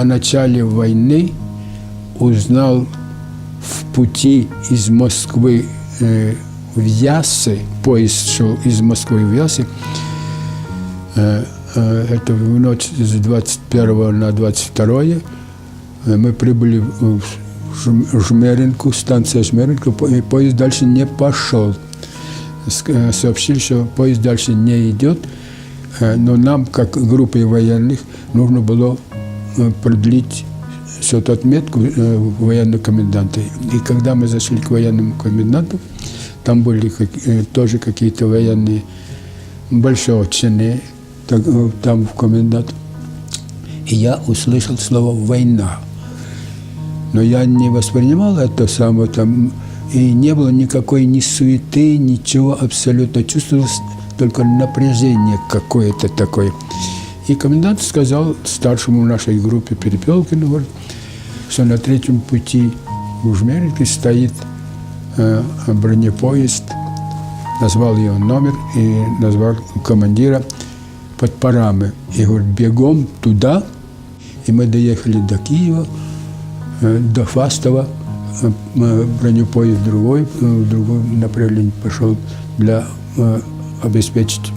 о начале войны узнал в пути из Москвы э, в Ясы, поезд шел из Москвы в Ясы, э, э, это в ночь с 21 на 22 э, мы прибыли в Жм- Жмеринку, станция Жмеринку, и поезд дальше не пошел. Э, Сообщили, что поезд дальше не идет, э, но нам, как группе военных, нужно было продлить всю эту отметку э, военного коменданта. И когда мы зашли к военному коменданту, там были как- э, тоже какие-то военные большого чины, э, там в комендант. И я услышал слово «война». Но я не воспринимал это самое там, и не было никакой ни суеты, ничего абсолютно. Чувствовалось только напряжение какое-то такое. И комендант сказал старшему нашей группе Перепелкину, говорит, что на третьем пути в Жмерике стоит э, бронепоезд, назвал его номер и назвал командира под парами. И говорит, бегом туда. И мы доехали до Киева, э, до Фастова, э, э, бронепоезд другой, э, в другом направлении пошел для э, обеспечить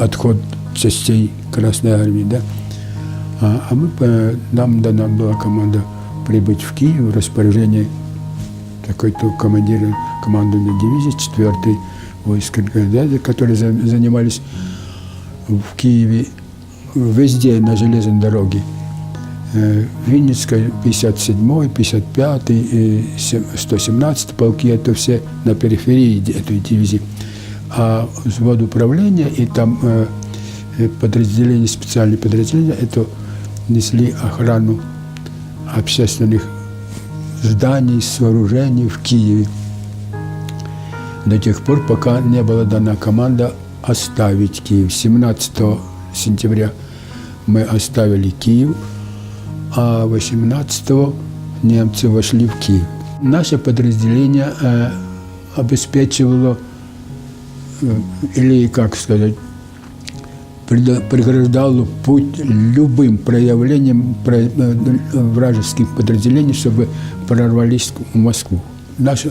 отход частей Красной Армии. Да? А, а мы, нам дана была команда прибыть в Киев в распоряжение такой-то командира командования дивизии 4-й войск НКВД, которые за- занимались в Киеве везде на железной дороге. Винницкая, 57-й, 55-й, э, сем- 117-й полки, это все на периферии этой дивизии. А взвод управления и там э, подразделения, специальные подразделения, это несли охрану общественных зданий, сооружений в Киеве до тех пор, пока не была дана команда оставить Киев. 17 сентября мы оставили Киев, а 18 немцы вошли в Киев. Наше подразделение э, обеспечивало, э, или, как сказать, преграждало путь любым проявлением про- э, вражеских подразделений, чтобы прорвались в Москву. Наша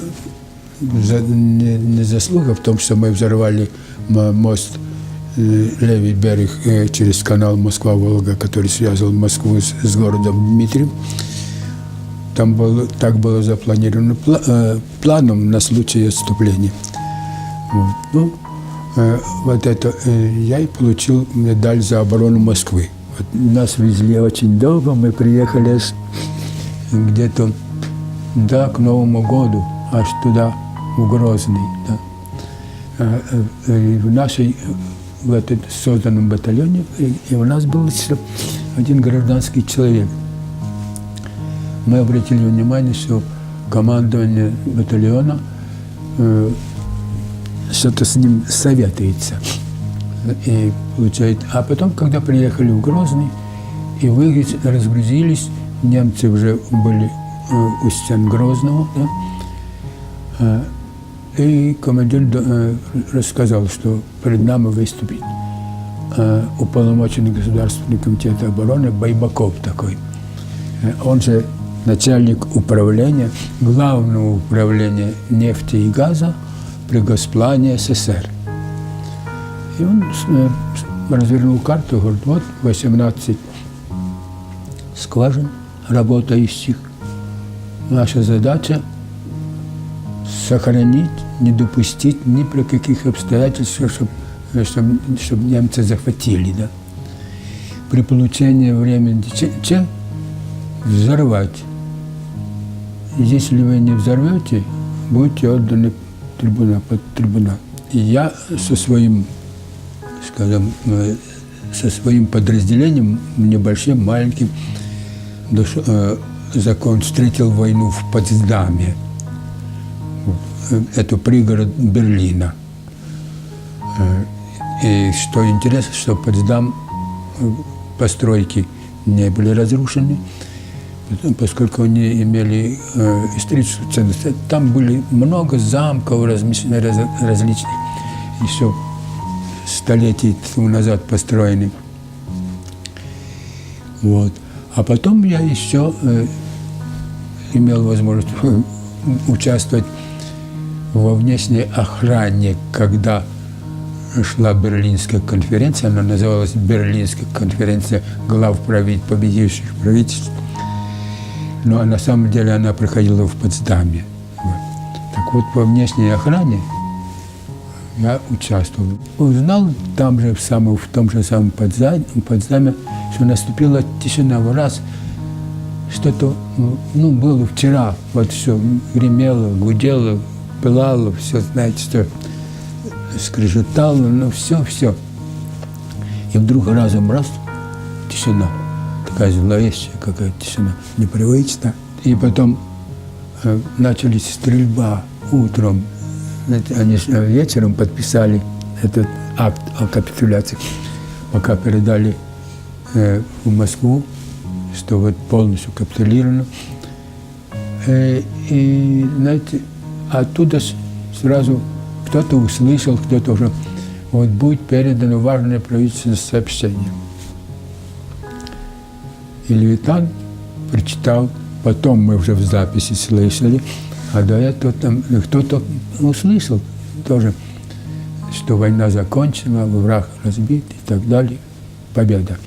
не, заслуга в том, что мы взорвали мост э, левый берег э, через канал Москва-Волга, который связывал Москву с, с городом Дмитрием. Там было, так было запланировано пла- планом на случай отступления. Ну, вот это э, я и получил медаль за оборону Москвы. Вот нас везли очень долго, мы приехали где-то да, к Новому году, аж туда, в Грозный. Да. Э, э, И в нашей, в этом созданном батальоне, и, у нас был еще один гражданский человек. Мы обратили внимание, что командование батальона э, что-то с ним советуется. И получает. А потом, когда приехали в Грозный и вы разгрузились, немцы уже были э, у стен Грозного, да, Э, и командир э, рассказал, что перед нами выступит уполномоченный Государственный комитет обороны Байбаков такой. Он же начальник управления, главного управления нефти и газа при Госплане СССР. И он развернул карту, говорит, вот 18 скважин работающих. Наша задача сохранить, не допустить ни при каких обстоятельствах, чтобы, чтобы, чтобы немцы захватили. Да? При получении времени Ч, Ч взорвать. Если вы не взорвете, будете отданы трибунал, под трибунал. И я со своим, скажем, э, со своим подразделением, небольшим, маленьким, дош- э, закон встретил войну в Потсдаме. Э, Это пригород Берлина. Э, И что интересно, что Потсдам постройки не были разрушены, поскольку они имели э, историческую ценность. Там были много замков размещены раз, различных, еще столетий тому назад построены. Вот. А потом я еще э, имел возможность участвовать во внешней охране, когда шла Берлинская конференция, она называлась Берлинская конференция глав правит, победивших правительств. Но на самом деле она проходила в Потсдаме. Так вот, по внешней охране я участвовал. Узнал там же, в, самом, в том же самом Потсдаме, Потсдаме, что наступила тишина. В раз что-то, ну, было вчера, вот все гремело, гудело, пылало, все, знаете, что скрежетало, ну, все, все. И вдруг разом раз, тишина, такая зловещая какая тишина, непривычно. И потом э, начались стрельба утром. Знаете, Они э, вечером подписали этот акт о капитуляции, пока передали э, в Москву, что вот полностью капитулировано. Э, и, знаете, оттуда сразу кто-то услышал, кто-то уже, вот будет передано важное правительственное сообщение. И Левитан прочитал, потом мы уже в записи слышали, а до этого там кто-то услышал тоже, что война закончена, враг разбит и так далее, победа.